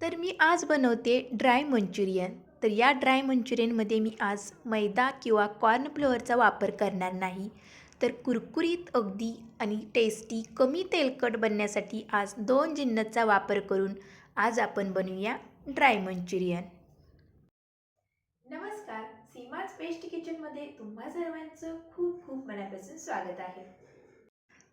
तर मी आज बनवते ड्राय मंचुरियन. तर या ड्राय मंचुरियनमध्ये मी आज मैदा किंवा कॉर्नफ्लोअरचा वापर करणार नाही. तर कुरकुरीत अगदी आणि टेस्टी कमी तेलकट बनण्यासाठी आज दोन जिन्नसचा वापर करून आज आपण बनवूया ड्राय मंचुरियन. नमस्कार सीमाज बेस्ट किचनमध्ये तुम्हा सर्वांचं खूप खूप मनापासून स्वागत आहे.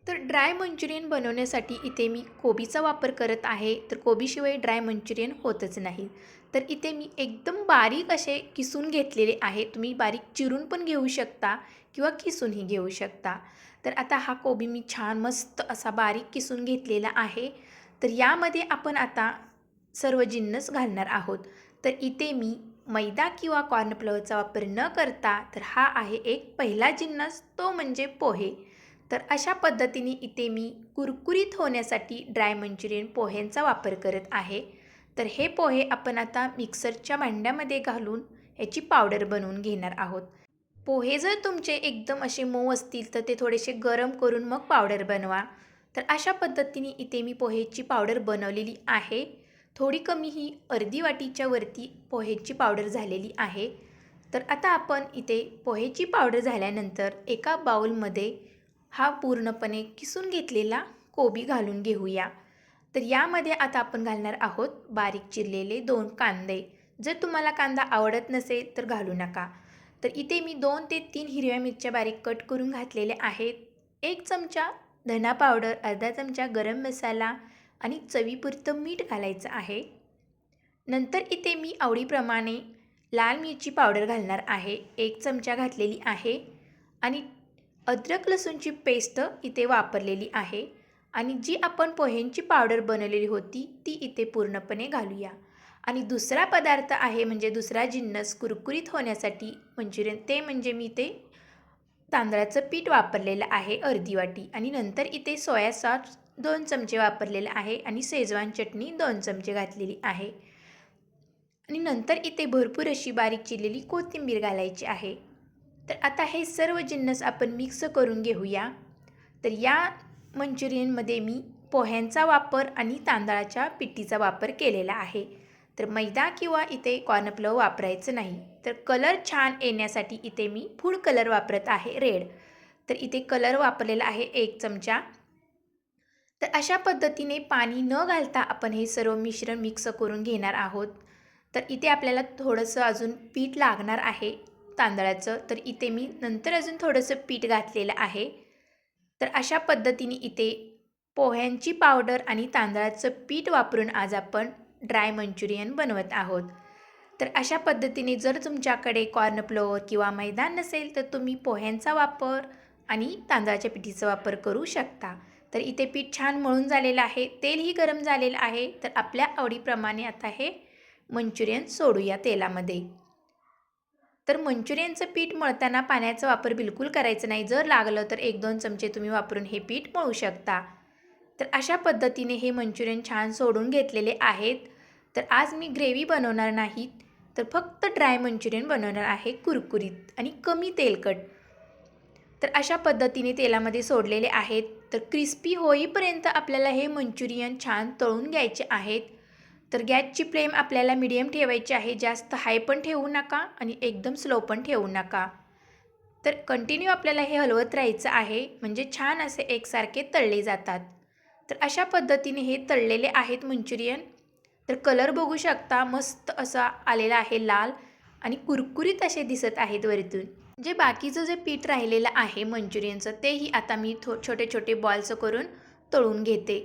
तर ड्राय मंचुरियन बनवण्यासाठी इथे मी कोबीचा वापर करत आहे. तर कोबीशिवाय ड्राय मंचुरियन होतच नाही. तर इथे मी एकदम बारीक असे किसून घेतलेले आहे. तुम्ही बारीक चिरून पण घेऊ शकता किंवा किसूनही घेऊ शकता. तर आता हा कोबी मी छान मस्त असा बारीक किसून घेतलेला आहे. तर यामध्ये आपण आता सर्व जिन्नस घालणार आहोत. तर इथे मी मैदा किंवा कॉर्नफ्लॉवरचा वापर न करता तर हा आहे एक पहिला जिन्नस तो म्हणजे पोहे. तर अशा पद्धतीने इथे मी कुरकुरीत होण्यासाठी ड्राय मंचुरियन पोह्यांचा वापर करत आहे. तर हे पोहे आपण आता मिक्सरच्या भांड्यामध्ये घालून याची पावडर बनवून घेणार आहोत. पोहे जर तुमचे एकदम असे मऊ असतील तर ते थोडेसे गरम करून मग पावडर बनवा. तर अशा पद्धतीने इथे मी पोहेची पावडर बनवलेली आहे. थोडी कमी ही अर्धी वाटीच्या वरती पोहेची पावडर झालेली आहे. तर आता आपण इथे पोहेची पावडर झाल्यानंतर एका बाऊलमध्ये हा पूर्णपणे किसून घेतलेला कोबी घालून घेऊया. तर यामध्ये आता आपण घालणार आहोत बारीक चिरलेले दोन कांदे. जर तुम्हाला कांदा आवडत नसेल तर घालू नका. तर इथे मी दोन ते तीन हिरव्या मिरच्या बारीक कट करून घातलेल्या आहेत. एक चमचा धना पावडर अर्धा चमचा गरम मसाला आणि चवीपुरतं मीठ घालायचं आहे. नंतर इथे मी आवडीप्रमाणे लाल मिरची पावडर घालणार आहे. एक चमचा घातलेली आहे आणि अद्रक लसूणची पेस्ट इथे वापरलेली आहे आणि जी आपण पोह्यांची पावडर बनवलेली होती ती इथे पूर्णपणे घालूया. आणि दुसरा पदार्थ आहे म्हणजे दुसरा जिन्नस कुरकुरीत होण्यासाठी म्हणजे मंचुरियन ते म्हणजे मी ते तांदळाचं पीठ वापरलेलं आहे अर्धी वाटी आणि नंतर इथे सोया सॉस दोन चमचे वापरलेलं आहे आणि शेजवान चटणी दोन चमचे घातलेली आहे. आणि नंतर इथे भरपूर अशी बारीक चिरलेली कोथिंबीर घालायची आहे. तर आता हे सर्व जिन्नस आपण मिक्स करून घेऊया. तर या मंचुरियनमध्ये मी पोह्यांचा वापर आणि तांदळाच्या पिठीचा वापर केलेला आहे. तर मैदा किंवा इथे कॉर्नफ्लो वापरायचं नाही. तर कलर छान येण्यासाठी इथे मी फूड कलर वापरत आहे रेड तर इथे कलर वापरलेला आहे एक चमचा. तर अशा पद्धतीने पाणी न घालता आपण हे सर्व मिश्रण मिक्स करून घेणार आहोत. तर इथे आपल्याला थोडंसं अजून पीठ लागणार आहे. तांदळाचं तर इथे मी नंतर अजून थोडंसं पीठ घातलेलं आहे. तर अशा पद्धतीने इथे पोह्यांची पावडर आणि तांदळाचं पीठ वापरून आज आपण ड्राय मंचुरियन बनवत आहोत. तर अशा पद्धतीने जर तुमच्याकडे कॉर्नफ्लोअर किंवा मैदान नसेल तर तुम्ही पोह्यांचा वापर आणि तांदळाच्या पिठीचा वापर करू शकता. तर इथे पीठ छान मळून झालेलं आहे तेलही गरम झालेलं आहे. तर आपल्या आवडीप्रमाणे आता हे मंचुरियन सोडूया तेलामध्ये. तर मंचुरियनचं पीठ मळताना पाण्याचा वापर बिलकुल करायचं नाही. जर लागलं तर एक दोन चमचे तुम्ही वापरून हे पीठ मळू शकता. तर अशा पद्धतीने हे मंचुरियन छान सोडून घेतलेले आहेत. तर आज मी ग्रेव्ही बनवणार नाहीत तर फक्त ड्राय मंचुरियन बनवणार आहे कुरकुरीत आणि कमी तेलकट. तर अशा पद्धतीने तेलामध्ये सोडलेले आहेत. तर क्रिस्पी होईपर्यंत आपल्याला हे मंचुरियन छान तळून घ्यायचे आहेत. तर गॅसची फ्लेम आपल्याला मिडियम ठेवायची आहे. जास्त हाय पण ठेवू नका आणि एकदम स्लो पण ठेवू नका. तर कंटिन्यू आपल्याला हे हलवत राहायचं आहे. म्हणजे छान असे एकसारखे तळले जातात. तर अशा पद्धतीने हे तळलेले आहेत मंचुरियन. तर कलर बघू शकता मस्त असा आलेला आहे लाल आणि कुरकुरीत असे दिसत आहेत वरतून. जे बाकीचं जे पीठ राहिलेलं आहे मंचुरियनचं तेही आता मी थो छोटे छोटे बॉल्स करून तळून घेते.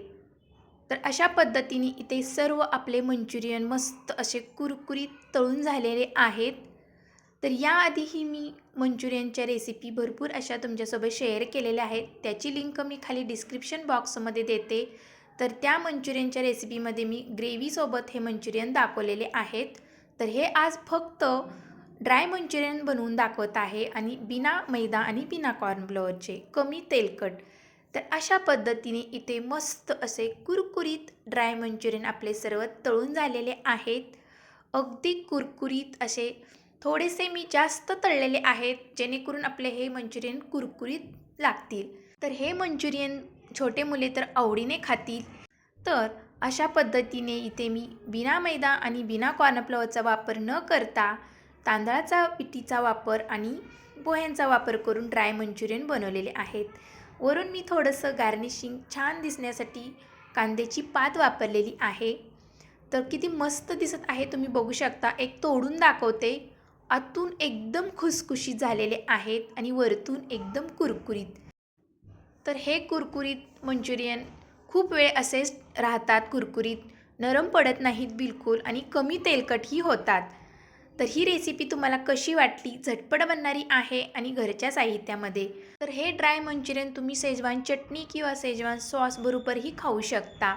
तर अशा पद्धतीने इथे सर्व आपले मंचुरियन मस्त असे कुरकुरीत तळून झालेले आहेत. तर याआधीही मी मंचुरियनच्या रेसिपी भरपूर अशा तुमच्यासोबत शेअर केलेल्या आहेत. त्याची लिंक मी खाली डिस्क्रिप्शन बॉक्समध्ये देते. तर त्या मंचुरियनच्या रेसिपीमध्ये मी ग्रेव्हीसोबत हे मंचुरियन दाखवलेले आहेत. तर हे आज फक्त ड्राय मंचुरियन बनवून दाखवत आहे आणि बिना मैदा आणि बिना कॉर्नफ्लोअरचे कमी तेलकट. तर अशा पद्धतीने इथे मस्त असे कुरकुरीत ड्राय मंचुरियन आपले सर्व तळून झालेले आहेत. अगदी कुरकुरीत असे थोडेसे मी जास्त तळलेले आहेत जेणेकरून आपले हे मंचुरियन कुरकुरीत लागतील. तर हे मंचुरियन छोटे मुले तर आवडीने खातील. तर अशा पद्धतीने इथे मी बिना मैदा आणि बिना कॉर्नफ्लॉवरचा वापर न करता तांदळाचा पिठीचा वापर आणि पोह्यांचा वापर करून ड्राय मंचुरियन बनवलेले आहेत. वरून मी थोडंसं गार्निशिंग छान दिसण्यासाठी कांद्याची पात वापरलेली आहे. तर किती मस्त दिसत आहे तुम्ही बघू शकता. एक तोडून दाखवते. आतून एकदम खुसखुशीत झालेले आहेत आणि वरतून एकदम कुरकुरीत. तर हे कुरकुरीत मंचुरियन खूप वेळ असेच राहतात कुरकुरीत. नरम पडत नाहीत बिलकुल आणि कमी तेलकटही होतात. तर ही रेसिपी तुम्हाला कशी वाटली झटपट बनणारी आहे आणि घरच्या साहित्यामध्ये? तर हे ड्राय मंचुरियन तुम्ही सेजवान चटणी किंवा सेजवान सॉस बरोबरही खाऊ शकता.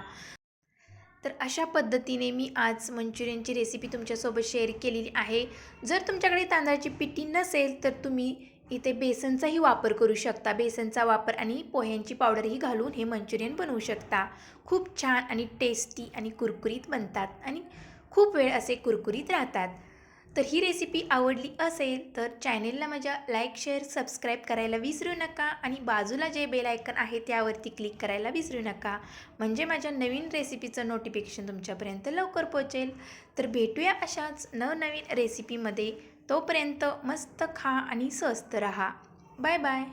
तर अशा पद्धतीने मी आज मंचुरियनची रेसिपी तुमच्यासोबत शेअर केलेली आहे. जर तुमच्याकडे तांदळाची पिठी नसेल तर तुम्ही इथे बेसनचाही वापर करू शकता. बेसनचा वापर आणि पोह्यांची पावडरही घालून हे मंचुरियन बनवू शकता. खूप छान आणि टेस्टी आणि कुरकुरीत बनतात आणि खूप वेळ असे कुरकुरीत राहतात. तर ही रेसिपी आवडली असेल तर चॅनेलला माझ्या लाईक शेअर सबस्क्राईब करायला विसरू नका आणि बाजूला जे बेल आयकन आहे त्यावरती क्लिक करायला विसरू नका. म्हणजे माझ्या नवीन रेसिपीचं नोटिफिकेशन तुमच्यापर्यंत लवकर पोहोचेल. तर भेटूया अशाच नवनवीन रेसिपीमध्ये तोपर्यंत मस्त खा आणि स्वस्त रहा. Bye bye